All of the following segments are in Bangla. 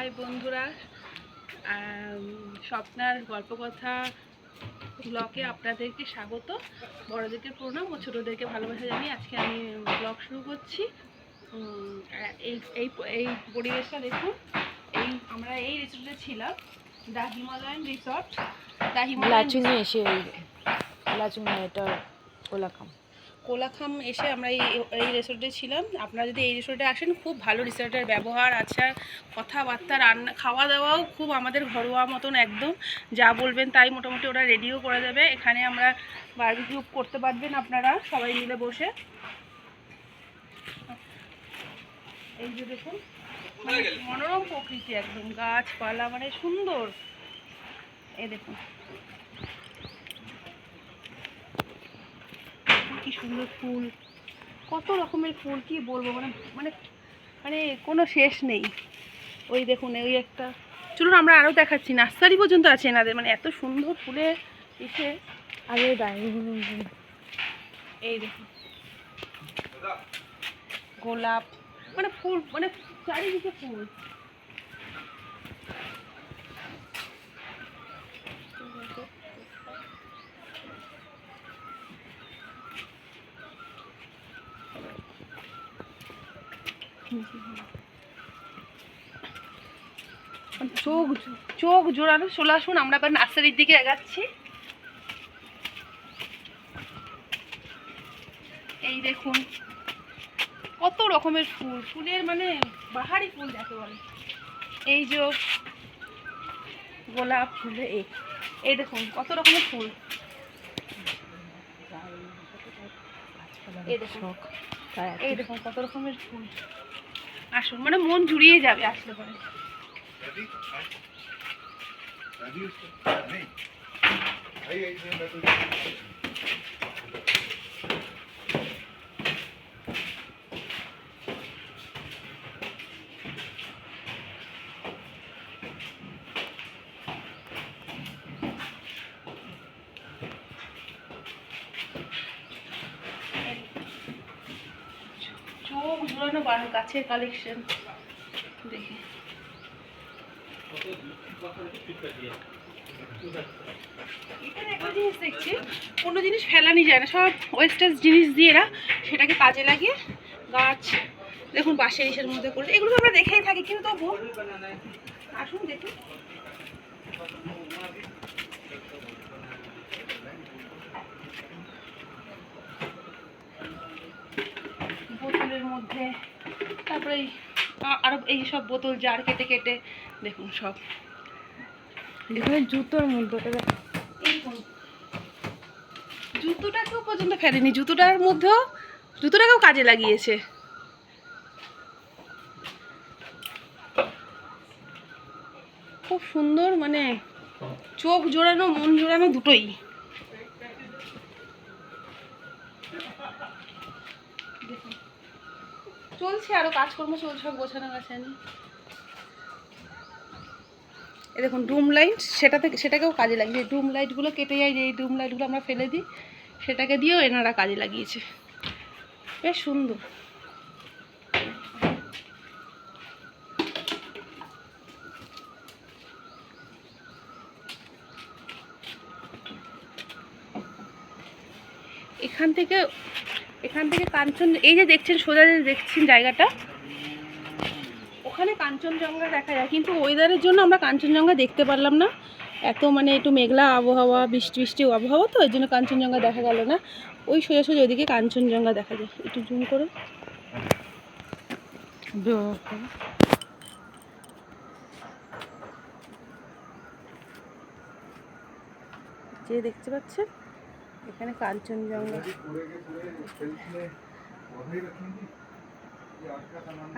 হাই বন্ধুরা। স্বপ্নার গল্পকথা ব্লগে আপনাদেরকে স্বাগত। বড়দেরকে প্রণাম ও ছোটোদেরকে ভালোবাসা জানিয়ে আজকে আমি ব্লগ শুরু করছি। এই এই এই পরিবেশটা দেখুন। এই, আমরা এই রিসোর্টে ছিলাম the Himalayan resort the Himalayan এসে ওই লাচুং এটা কোলাখাম কোলাখাম এসে আমরা এই এই রিসোর্টে ছিলাম। আপনারা যদি এই রিসোর্টে আসেন, খুব ভালো রিসোর্টের ব্যবহার, আচার, কথাবার্তা, রান্না খাওয়া দাওয়াও খুব আমাদের ঘরোয়া মতন একদম। যা বলবেন তাই মোটামুটি ওরা রেডিও করে দেবে। এখানে আমরা বারবিকিউ করতে পারবেন আপনারা সবাই মিলে বসে। এই যে দেখুন মানে মনোরম প্রকৃতি একদম। গাছপালা মানে সুন্দর। এই দেখুন কি সুন্দর ফুল। কত রকমের ফুল, কি বলব? মানে মানে মানে কোনো শেষ নেই। ওই দেখুন ওই একটা। চলুন, আমরা আরও দেখাচ্ছি। নার্সারি পর্যন্ত আছে এনাদের। মানে এত সুন্দর ফুলে এসে আরে ডাইনিং। এই দেখুন। গোলাপ। মানে ফুল মানে চারিদিকে ফুল। চোখ চোখ জোড়ানো, চলে আসুন, আমরা এবার নার্সারির দিকে এগাচ্ছি। এই দেখুন, কত রকমের ফুল, ফুলের মানে বাহারি ফুল যাকে বলে। এই যে গোলাপ ফুল, এই এই দেখুন, কত রকমের ফুল। এই দেখুন। এই দেখুন, কত রকমের ফুল। আসুন মানে মন জুড়িয়ে যাবে আসলে পরে। গাছের কালেকশন দেখি। দেখছি, কোনো জিনিস ফেলানি যায় না, সব জিনিস সেটাকে কাজে লাগিয়ে গাছ, দেখুন বাঁশের ইসের মধ্যে করে এগুলো আমরা দেখেই থাকি, কিন্তু তবু আসুন দেখুন বোতলের মধ্যে তারপরে এই আরও এই সব বোতল জার কেটে কেটে দেখুন সব এখানে জুতোর মধ্যে। জুতোটাকেও পর্যন্ত ফেলেনি জুতোটার মধ্যেও জুতোটাকেও কাজে লাগিয়েছে খুব সুন্দর মানে চোখ জোড়ানো মন জোড়ানো দুটোই দেখুন। চলছে, আরও কাজকর্ম চলছে, সব গোছানো গাছানি। এই দেখুন ডুম লাইট সেটাতে সেটাকেও কাজে লাগিয়েছে। ডুম লাইটগুলো কেটে যায়, যে এই ডুম লাইটগুলো আমরা ফেলে দিই, সেটাকে দিয়েও এনারা কাজে লাগিয়েছে। বেশ সুন্দর। এখান থেকে এখান থেকে কাঞ্চন এই যে দেখছেন, সোজা যে দেখছেন জায়গাটা, ওখানে কাঞ্চনজঙ্ঘা দেখা যায়। কিন্তু ওয়েদারের জন্য আমরা কাঞ্চনজঙ্ঘা দেখতে পারলাম না। এত মানে একটু মেঘলা আবহাওয়া, বৃষ্টি বৃষ্টি আবহাওয়া তো, ওই জন্য কাঞ্চনজঙ্ঘা দেখা গেল না। ওই সোজা সোজা ওইদিকে কাঞ্চনজঙ্ঘা দেখা যায়। একটু জুম করে। যে দেখতে পাচ্ছেন এখানে কাঞ্চনজঙ্ঘা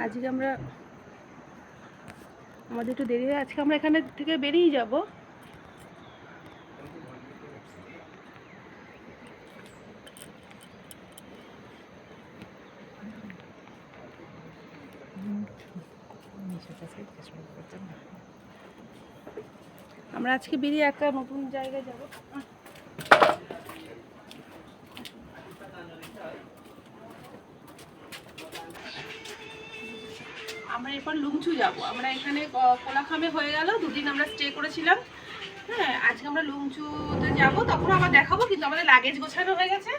আজকে আমরা আমাদের একটু দেরি হয়ে আজকে আমরা এখানে থেকে বেরিয়ে যাব। আমরা আজকে বেরিয়ে একটা নতুন জায়গায় যাব। আমরা এরপর লুংচু যাব। আমরা এখানে কোলাখামে হয়ে গেল। দুদিন আমরা স্টে করেছিলাম। হ্যাঁ আজকে আমরা লুংচুতে যাব। তখন আবার দেখাবো কিন্তু আমাদের লাগেজ গোছানো হয়ে গেছে।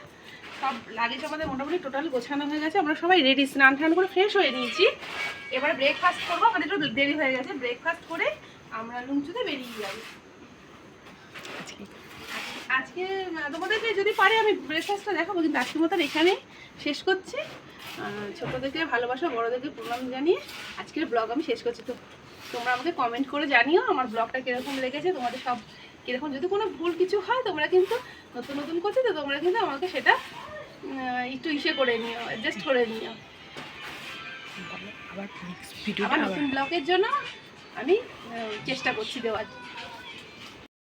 সব লাগেজ আমাদের মোটামুটি টোটাল গোছানো হয়ে গেছে। আমরা সবাই রেডি স্নান টান করে ফ্রেশ হয়ে নিয়েছি। এবার ব্রেকফাস্ট করব। আমাদের একটু দেরি হয়ে গেছে। ব্রেকফাস্ট করে আমরা লুংচুতে বেরিয়ে যাব আজকে? তোমাদেরকে যদি পারে আমি ব্রেকফাস্টটা দেখাবো কিন্তু আজকের মতন এখানে শেষ করছি। ছোটদেরকে ভালোবাসা বড়দেরকে প্রণাম জানিয়ে আজকের ব্লগ আমি শেষ করছি। তো তোমরা আমাকে কমেন্ট করে জানিও আমার ব্লগটা কীরকম লেগেছে তোমাদের সব কীরকম। যদি কোনো ভুল কিছু হয় তোমরা কিন্তু নতুন নতুন করছ তো তোমরা কিন্তু আমাকে সেটা একটু ইসে করে নিও অ্যাডজাস্ট করে নিও। আবার আমার নতুন ব্লগের জন্য আমি চেষ্টা করছি দেওয়ার।